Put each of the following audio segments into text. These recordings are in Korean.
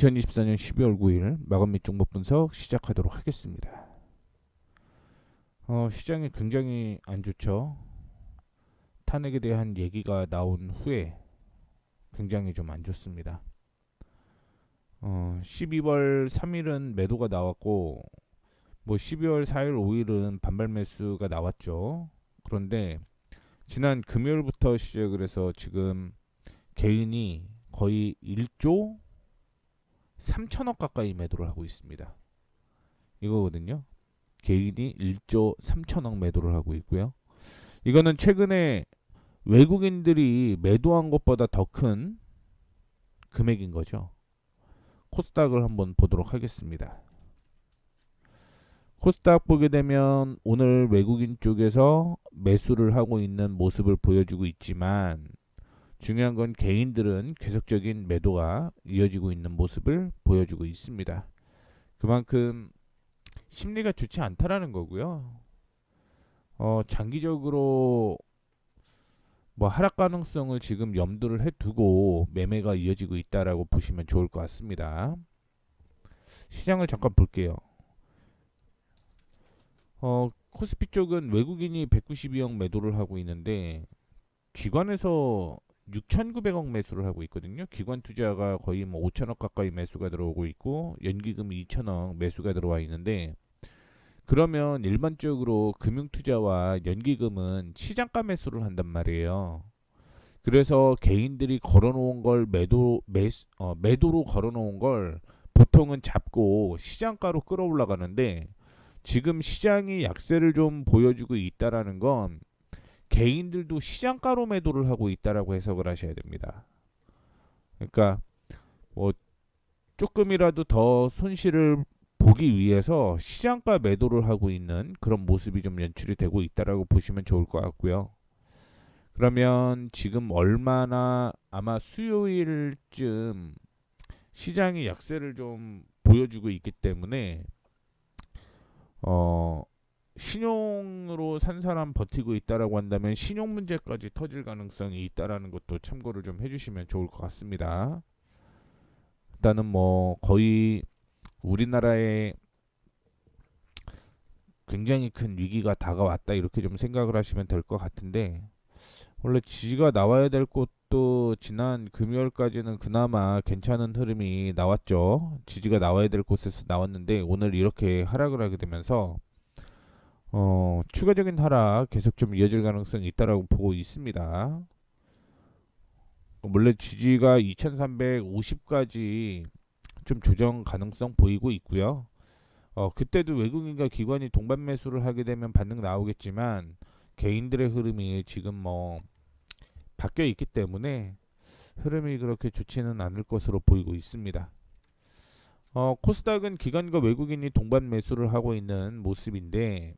2024년 12월 9일 마감 및 종목 분석 시작하도록 하겠습니다. 어, 시장이 굉장히 안 좋죠. 탄핵에 대한 얘기가 나온 후에 굉장히 좀 안 좋습니다. 어, 12월 3일은 매도가 나왔고 뭐 12월 4일 5일은 반발 매수가 나왔죠. 그런데 지난 금요일부터 시작을 해서 지금 개인이 거의 1조 3천억 가까이 매도를 하고 있습니다. 이거거든요. 개인이 1조 3천억 매도를 하고 있고요. 이거는 최근에 외국인들이 매도한 것보다 더 큰 금액인 거죠. 코스닥을 한번 보도록 하겠습니다. 코스닥 보게 되면 오늘 외국인 쪽에서 매수를 하고 있는 모습을 보여주고 있지만 중요한 건 개인들은 계속적인 매도가 이어지고 있는 모습을 보여주고 있습니다. 그만큼 심리가 좋지 않다라는 거고요. 어, 장기적으로 뭐 하락 가능성을 지금 염두를 해두고 매매가 이어지고 있다라고 보시면 좋을 것 같습니다. 시장을 잠깐 볼게요. 어, 코스피 쪽은 외국인이 192억 매도를 하고 있는데 기관에서 6,900억 매수를 하고 있거든요. 기관 투자가 거의 뭐 5천억 가까이 매수가 들어오고 있고 연기금이 2천억 매수가 들어와 있는데 그러면 일반적으로 금융 투자와 연기금은 시장가 매수를 한단 말이에요. 그래서 개인들이 걸어놓은 걸 매도 매, 어, 매도로 걸어놓은 걸 보통은 잡고 시장가로 끌어올라가는데 지금 시장이 약세를 좀 보여주고 있다라는 건 개인들도 시장가로 매도를 하고 있다라고 해석을 하셔야 됩니다. 그러니까 뭐 조금이라도 더 손실을 보기 위해서 시장가 매도를 하고 있는 그런 모습이 좀 연출이 되고 있다라고 보시면 좋을 것 같고요. 그러면 지금 얼마나 아마 수요일쯤 시장이 약세를 좀 보여주고 있기 때문에 어 신용으로 산 사람 버티고 있다라고 한다면 신용 문제까지 터질 가능성이 있다라는 것도 참고를 좀 해주시면 좋을 것 같습니다. 일단은 뭐 거의 우리나라에 굉장히 큰 위기가 다가왔다 이렇게 좀 생각을 하시면 될 것 같은데 원래 지지가 나와야 될 곳도 지난 금요일까지는 그나마 괜찮은 흐름이 나왔죠. 지지가 나와야 될 곳에서 나왔는데 오늘 이렇게 하락을 하게 되면서 어, 추가적인 하락 계속 좀 이어질 가능성이 있다라고 보고 있습니다. 원래 지지가 2350까지 좀 조정 가능성 보이고 있고요. 어, 그때도 외국인과 기관이 동반 매수를 하게 되면 반등 나오겠지만 개인들의 흐름이 지금 뭐 바뀌어 있기 때문에 흐름이 그렇게 좋지는 않을 것으로 보이고 있습니다. 어, 코스닥은 기관과 외국인이 동반 매수를 하고 있는 모습인데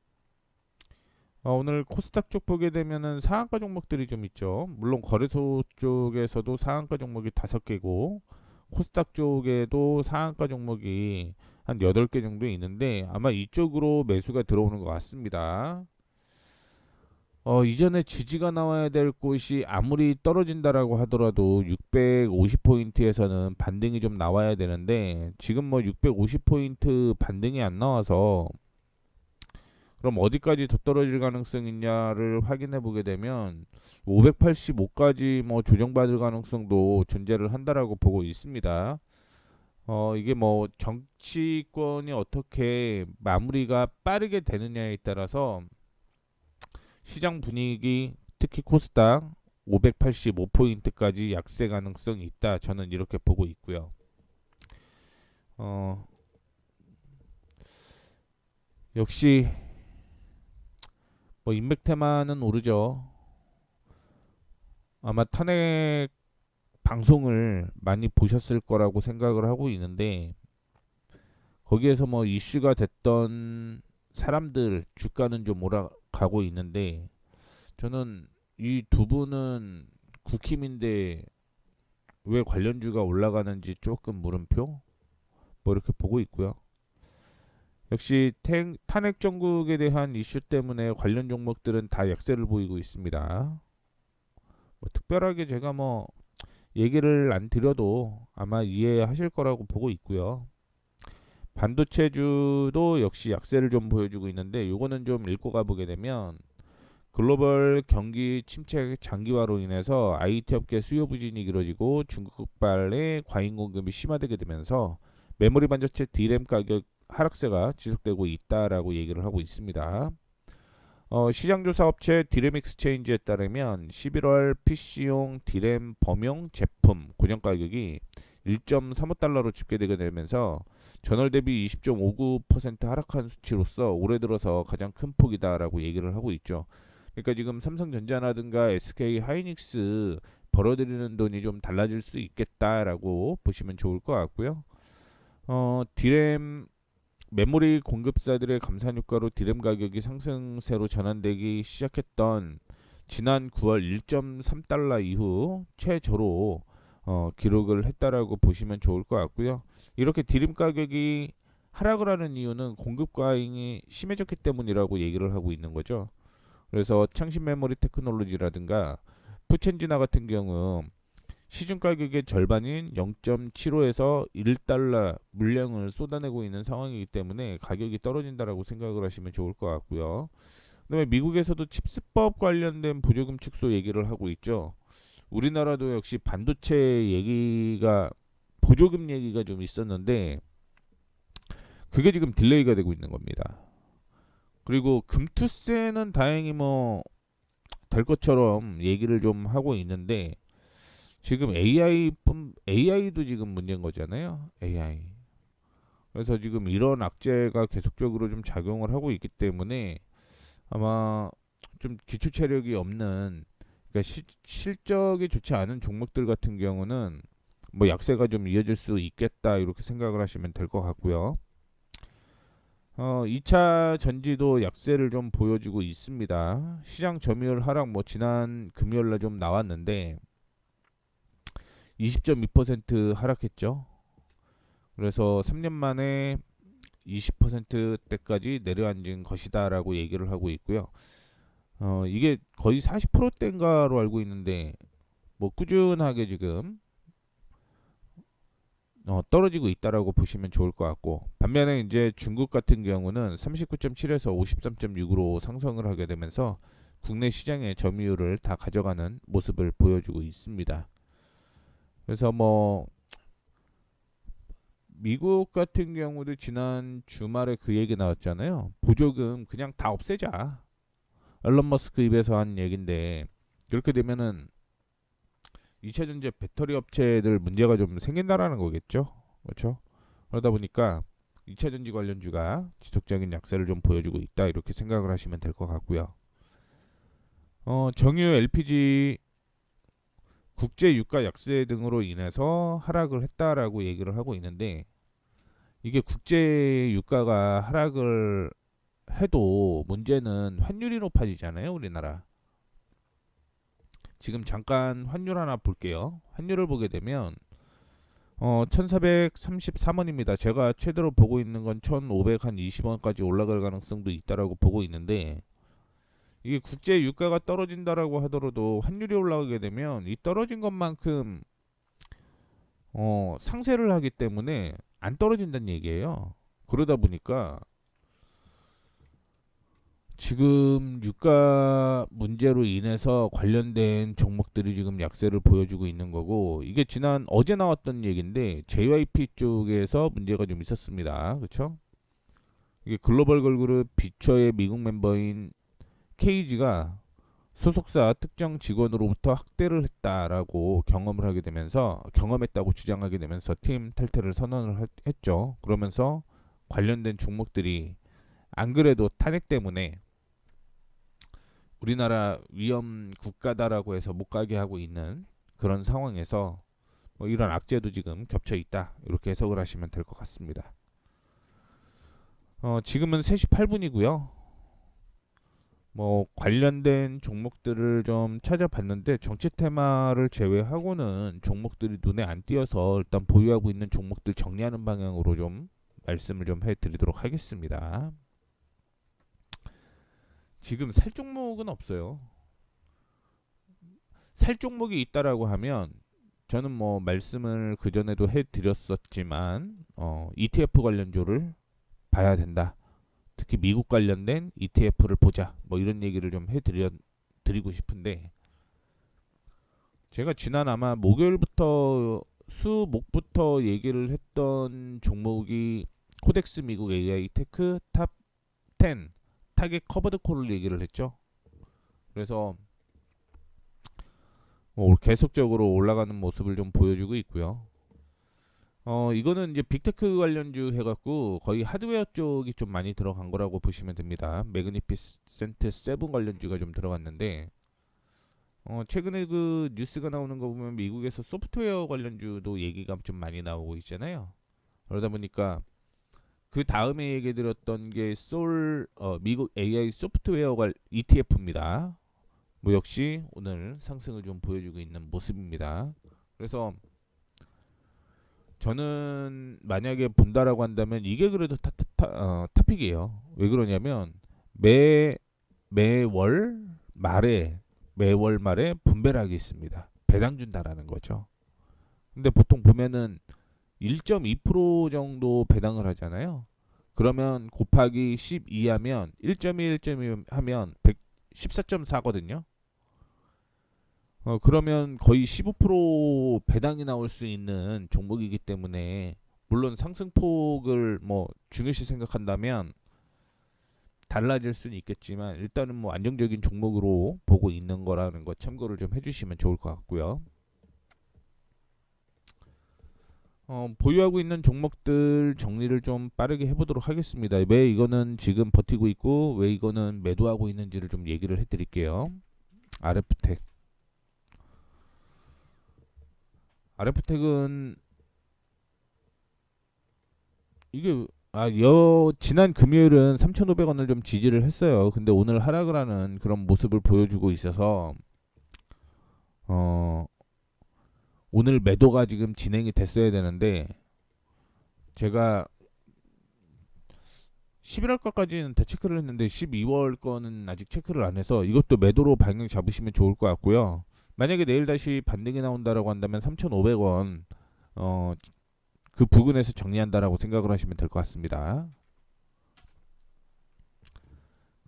어, 오늘 코스닥 쪽 보게 되면은 상한가 종목들이 좀 있죠. 물론 거래소 쪽에서도 상한가 종목이 다섯 개고 코스닥 쪽에도 상한가 종목이 한 여덟 개 정도 있는데 아마 이쪽으로 매수가 들어오는 것 같습니다. 어, 이전에 지지가 나와야 될 곳이 아무리 떨어진다라고 하더라도 650포인트에서는 반등이 좀 나와야 되는데 지금 뭐 650포인트 반등이 안 나와서 그럼 어디까지 더 떨어질 가능성이 있냐를 확인해 보게 되면 585까지 뭐 조정받을 가능성도 존재를 한다라고 보고 있습니다. 어, 이게 뭐 정치권이 어떻게 마무리가 빠르게 되느냐에 따라서 시장 분위기 특히 코스닥 585포인트까지 약세 가능성이 있다. 저는 이렇게 보고 있고요. 어, 역시 뭐 인맥 테마는 오르죠. 아마 탄핵 방송을 많이 보셨을 거라고 생각을 하고 있는데 거기에서 뭐 이슈가 됐던 사람들 주가는 좀 올라가고 있는데 저는 이 두 분은 국힘인데 왜 관련주가 올라가는지 조금 물음표 뭐 이렇게 보고 있고요. 역시 탱, 탄핵 정국에 대한 이슈 때문에 관련 종목들은 다 약세를 보이고 있습니다. 뭐 특별하게 제가 뭐 얘기를 안 드려도 아마 이해하실 거라고 보고 있고요. 반도체주도 역시 약세를 좀 보여주고 있는데 요거는 좀 읽고 가보게 되면 글로벌 경기 침체 장기화로 인해서 IT 업계 수요 부진이 길어지고 중국 발의 과잉 공급이 심화되게 되면서 메모리 반도체 D램 가격 하락세가 지속되고 있다라고 얘기를 하고 있습니다. 어, 시장조사 업체 디램 익스체인지에 따르면 11월 PC용 디램 범용 제품 고정 가격이 1.35달러로 집계되게 되면서 전월 대비 20.59% 하락한 수치로서 올해 들어서 가장 큰 폭이다라고 얘기를 하고 있죠. 그러니까 지금 삼성전자라든가 SK 하이닉스 벌어들이는 돈이 좀 달라질 수 있겠다라고 보시면 좋을 것 같고요. 어, 디램 메모리 공급사들의 감산 효과로 디램 가격이 상승세로 전환되기 시작했던 지난 9월 1.3달러 이후 최저로 어, 기록을 했다라고 보시면 좋을 것 같고요. 이렇게 디램 가격이 하락을 하는 이유는 공급 과잉이 심해졌기 때문이라고 얘기를 하고 있는 거죠. 그래서 창신 메모리 테크놀로지라든가 푸첸지나 같은 경우 시중 가격의 절반인 0.75에서 1달러 물량을 쏟아내고 있는 상황이기 때문에 가격이 떨어진다라고 생각을 하시면 좋을 것 같고요. 그다음에 미국에서도 칩스법 관련된 보조금 축소 얘기를 하고 있죠. 우리나라도 역시 반도체 얘기가 보조금 얘기가 좀 있었는데 그게 지금 딜레이가 되고 있는 겁니다. 그리고 금투세는 다행히 뭐 될 것처럼 얘기를 좀 하고 있는데 지금 AI뿐 AI도 지금 문제인 거잖아요. AI. 그래서 지금 이런 악재가 계속적으로 좀 작용을 하고 있기 때문에 아마 좀 기초 체력이 없는 그러니까 시, 실적이 좋지 않은 종목들 같은 경우는 뭐 약세가 좀 이어질 수 있겠다 이렇게 생각을 하시면 될 것 같고요. 어, 2차 전지도 약세를 좀 보여주고 있습니다. 시장 점유율 하락 뭐 지난 금요일 날 좀 나왔는데 20.2% 하락했죠. 그래서 3년 만에 20%대까지 내려앉은 것이다라고 얘기를 하고 있고요. 어, 이게 거의 40%대인가로 알고 있는데 뭐 꾸준하게 지금 어, 떨어지고 있다라고 보시면 좋을 것 같고 반면에 이제 중국 같은 경우는 39.7에서 53.6으로 상승을 하게 되면서 국내 시장의 점유율을 다 가져가는 모습을 보여주고 있습니다. 그래서 뭐 미국 같은 경우도 지난 주말에 그 얘기 나왔잖아요. 보조금 그냥 다 없애자. 앨런 머스크 입에서 한 얘긴데 그렇게 되면은 2차 전지 배터리 업체들 문제가 좀 생긴다라는 거겠죠. 그렇죠? 그러다 보니까 2차 전지 관련주가 지속적인 약세를 좀 보여주고 있다 이렇게 생각을 하시면 될 것 같고요. 어, 정유 LPG 국제 유가 약세 등으로 인해서 하락을 했다라고 얘기를 하고 있는데 이게 국제 유가가 하락을 해도 문제는 환율이 높아지잖아요, 우리나라. 지금 잠깐 환율 하나 볼게요. 환율을 보게 되면 어 1433원입니다. 제가 최대로 보고 있는 건 1520원까지 올라갈 가능성도 있다라고 보고 있는데 이게 국제 유가가 떨어진다라고 하더라도 환율이 올라가게 되면 이 떨어진 것만큼 어 상세를 하기 때문에 안 떨어진다는 얘기예요. 그러다 보니까 지금 유가 문제로 인해서 관련된 종목들이 지금 약세를 보여주고 있는 거고 이게 지난 어제 나왔던 얘기인데 JYP 쪽에서 문제가 좀 있었습니다. 그렇죠? 이게 글로벌 걸그룹 비처의 미국 멤버인 KG가 소속사 특정 직원으로부터 학대를 했다라고 경험을 하게 되면서 경험했다고 주장하게 되면서 팀 탈퇴를 선언을 했죠. 그러면서 관련된 종목들이 안 그래도 탄핵 때문에 우리나라 위험 국가다라고 해서 못 가게 하고 있는 그런 상황에서 뭐 이런 악재도 지금 겹쳐 있다 이렇게 해석을 하시면 될 것 같습니다. 어, 지금은 3시 8분이고요. 뭐 관련된 종목들을 좀 찾아봤는데 정치 테마를 제외하고는 종목들이 눈에 안 띄어서 일단 보유하고 있는 종목들 정리하는 방향으로 좀 말씀을 좀 해드리도록 하겠습니다. 지금 살 종목은 없어요. 살 종목이 있다라고 하면 저는 뭐 말씀을 그 전에도 해드렸었지만 어, ETF 관련주를 봐야 된다. 특히 미국 관련된 ETF를 보자. 뭐 이런 얘기를 좀 해드려 드리고 싶은데 제가 지난 아마 목요일부터 수 목부터 얘기를 했던 종목이 코덱스 미국 AI 테크 탑 10 타겟 커버드 콜을 얘기를 했죠. 그래서 뭐 계속적으로 올라가는 모습을 좀 보여주고 있고요. 어 이거는 이제 빅테크 관련주 해갖고 거의 하드웨어 쪽이 좀 많이 들어간 거라고 보시면 됩니다. 매그니피센트 7 관련주가 좀 들어갔는데 어 최근에 그 뉴스가 나오는 거 보면 미국에서 소프트웨어 관련주도 얘기가 좀 많이 나오고 있잖아요. 그러다 보니까 그 다음에 얘기 드렸던 게 솔 어, 미국 AI 소프트웨어 관 ETF입니다. 뭐 역시 오늘 상승을 좀 보여주고 있는 모습입니다. 그래서 저는 만약에 본다라고 한다면 이게 그래도 타, 타, 어, 타픽이에요. 왜 그러냐면 매 매월 말에 매월 말에 분배락이 있습니다. 배당 준다라는 거죠. 근데 보통 보면은 1.2% 정도 배당을 하잖아요. 그러면 곱하기 12 하면 1.2 1.2 하면 114.4거든요. 어 그러면 거의 15% 배당이 나올 수 있는 종목이기 때문에 물론 상승폭을 뭐 중요시 생각한다면 달라질 수는 있겠지만 일단은 뭐 안정적인 종목으로 보고 있는 거라는 거 참고를 좀 해주시면 좋을 것 같고요. 어, 보유하고 있는 종목들 정리를 좀 빠르게 해보도록 하겠습니다. 왜 이거는 지금 버티고 있고 왜 이거는 매도하고 있는지를 좀 얘기를 해드릴게요. RF텍 RF텍은 이게 아, 여 지난 금요일은 3,500원을 좀 지지를 했어요. 근데 오늘 하락을 하는 그런 모습을 보여주고 있어서 어 오늘 매도가 지금 진행이 됐어야 되는데 제가 11월 거까지는 다 체크를 했는데 12월 거는 아직 체크를 안 해서 이것도 매도로 방향 잡으시면 좋을 것 같고요. 만약에 내일 다시 반등이 나온다라고 한다면 3,500원 어, 그 부근에서 정리한다라고 생각을 하시면 될 것 같습니다.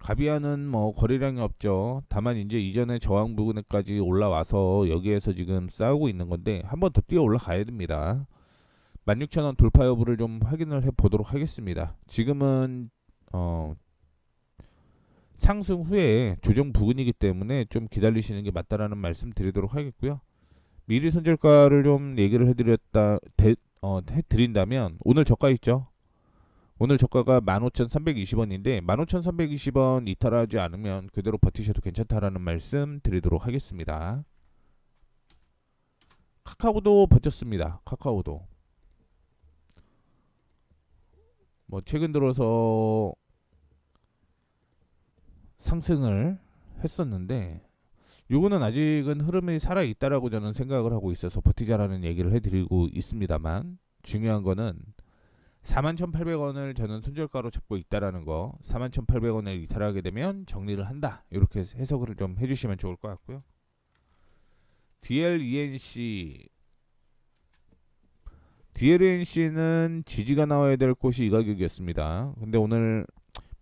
가비아는 뭐 거래량이 없죠. 다만 이제 이전에 저항 부근에까지 올라와서 여기에서 지금 싸우고 있는 건데 한 번 더 뛰어 올라가야 됩니다. 16,000원 돌파 여부를 좀 확인을 해 보도록 하겠습니다. 지금은 어 상승 후에 조정 부근이기 때문에 좀 기다리시는 게 맞다라는 말씀 드리도록 하겠고요. 미리 손절가를 좀 얘기를 해드렸다 대, 어, 해드린다면 오늘 저가 있죠. 오늘 저가가 15,320원인데 15,320원 이탈하지 않으면 그대로 버티셔도 괜찮다라는 말씀 드리도록 하겠습니다. 카카오도 버텼습니다. 카카오도 뭐 최근 들어서 상승을 했었는데 요거는 아직은 흐름이 살아 있다라고 저는 생각을 하고 있어서 버티자라는 얘기를 해드리고 있습니다만 중요한 거는 41,800원을 저는 손절가로 잡고 있다라는 거 41,800원을 이탈하게 되면 정리를 한다. 이렇게 해석을 좀 해주시면 좋을 것 같고요. DLENC DLENC는 지지가 나와야 될 곳이 이 가격이었습니다. 근데 오늘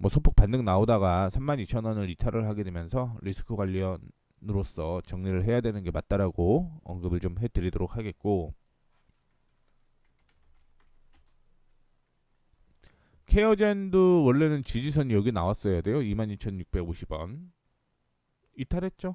뭐 소폭 반등 나오다가 32,000원을 이탈을 하게 되면서 리스크 관련으로서 정리를 해야 되는 게 맞다라고 언급을 좀 해드리도록 하겠고 케어젠도 원래는 지지선이 여기 나왔어야 돼요. 22,650원. 이탈했죠.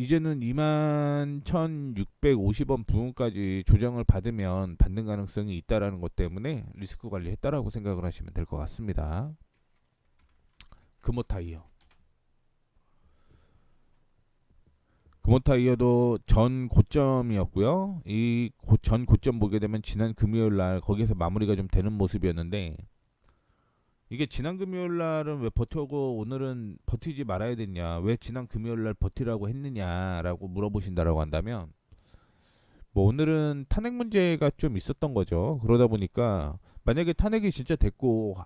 이제는 21,650원 부분까지 조정을 받으면 받는 가능성이 있다라는 것 때문에 리스크 관리했다라고 생각을 하시면 될 것 같습니다. 금호타이어. 금호타이어도 전 고점이었고요. 이 전 고점 보게 되면 지난 금요일 날 거기에서 마무리가 좀 되는 모습이었는데 이게 지난 금요일 날은 왜 버텨고 오늘은 버티지 말아야 됐냐? 왜 지난 금요일 날 버티라고 했느냐라고 물어보신다라고 한다면 뭐 오늘은 탄핵 문제가 좀 있었던 거죠. 그러다 보니까 만약에 탄핵이 진짜 됐고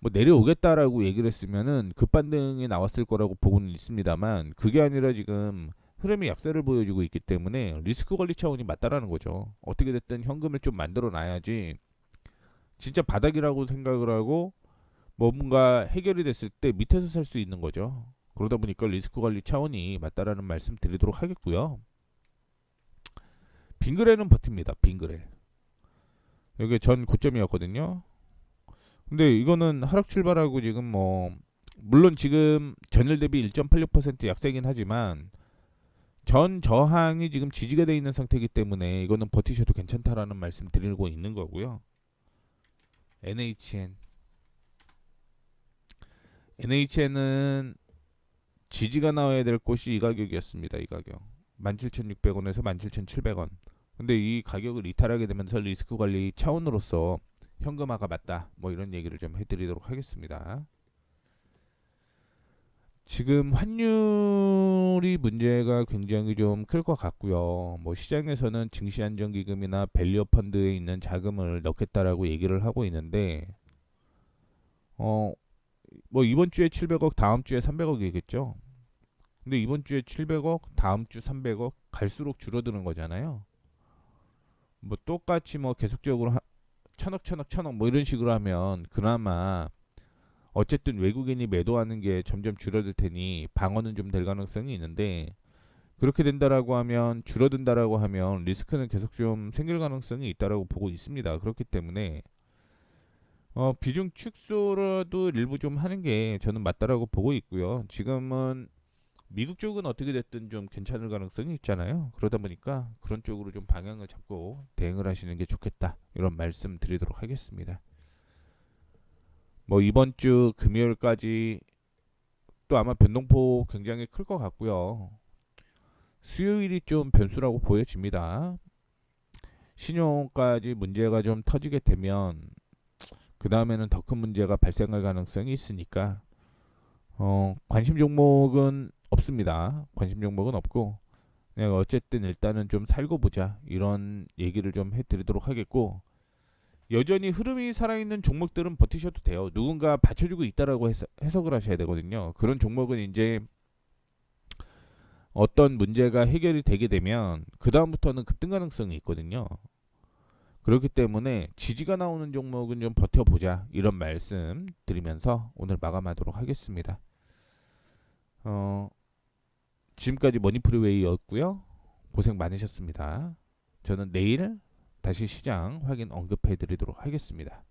뭐 내려오겠다라고 얘기를 했으면은 급반등이 나왔을 거라고 보고는 있습니다만 그게 아니라 지금 흐름이 약세를 보여주고 있기 때문에 리스크 관리 차원이 맞다라는 거죠. 어떻게 됐든 현금을 좀 만들어 놔야지 진짜 바닥이라고 생각을 하고 뭔가 해결이 됐을 때 밑에서 살 수 있는 거죠. 그러다 보니까 리스크 관리 차원이 맞다라는 말씀 드리도록 하겠고요. 빙그레는 버팁니다. 빙그레. 여기 전 고점이었거든요. 근데 이거는 하락 출발하고 지금 뭐 물론 지금 전일 대비 1.86% 약세긴 하지만 전 저항이 지금 지지가 돼 있는 상태이기 때문에 이거는 버티셔도 괜찮다라는 말씀 드리고 있는 거고요. NHN NHN은 지지가 나와야 될 곳이 이 가격이었습니다. 이 가격 17,600원에서 17,700원. 근데 이 가격을 이탈하게 되면서 리스크 관리 차원으로서 현금화가 맞다. 뭐 이런 얘기를 좀 해드리도록 하겠습니다. 지금 환율이 문제가 굉장히 좀 클 것 같고요. 뭐 시장에서는 증시 안정 기금이나 밸류어 펀드에 있는 자금을 넣겠다라고 얘기를 하고 있는데 어 뭐 이번 주에 700억, 다음 주에 300억이겠죠. 근데 이번 주에 700억, 다음 주 300억 갈수록 줄어드는 거잖아요. 뭐 똑같이 뭐 계속적으로 하, 천억 천억 천억 뭐 이런 식으로 하면 그나마 어쨌든 외국인이 매도하는 게 점점 줄어들 테니 방어는 좀 될 가능성이 있는데 그렇게 된다라고 하면 줄어든다라고 하면 리스크는 계속 좀 생길 가능성이 있다라고 보고 있습니다. 그렇기 때문에 어, 비중 축소라도 일부 좀 하는 게 저는 맞다라고 보고 있고요. 지금은 미국 쪽은 어떻게 됐든 좀 괜찮을 가능성이 있잖아요. 그러다 보니까 그런 쪽으로 좀 방향을 잡고 대응을 하시는 게 좋겠다. 이런 말씀 드리도록 하겠습니다. 뭐 이번 주 금요일까지 또 아마 변동폭 굉장히 클 것 같고요. 수요일이 좀 변수라고 보여집니다. 신용까지 문제가 좀 터지게 되면 그 다음에는 더 큰 문제가 발생할 가능성이 있으니까 어, 관심 종목은 없습니다. 관심 종목은 없고 그냥 어쨌든 일단은 좀 살고 보자 이런 얘기를 좀 해드리도록 하겠고 여전히 흐름이 살아있는 종목들은 버티셔도 돼요. 누군가 받쳐주고 있다라고 해석을 하셔야 되거든요. 그런 종목은 이제 어떤 문제가 해결이 되게 되면 그 다음부터는 급등 가능성이 있거든요. 그렇기 때문에 지지가 나오는 종목은 좀 버텨보자 이런 말씀 드리면서 오늘 마감하도록 하겠습니다. 어, 지금까지 머니프리웨이였고요. 고생 많으셨습니다. 저는 내일 다시 시장 확인 언급해 드리도록 하겠습니다.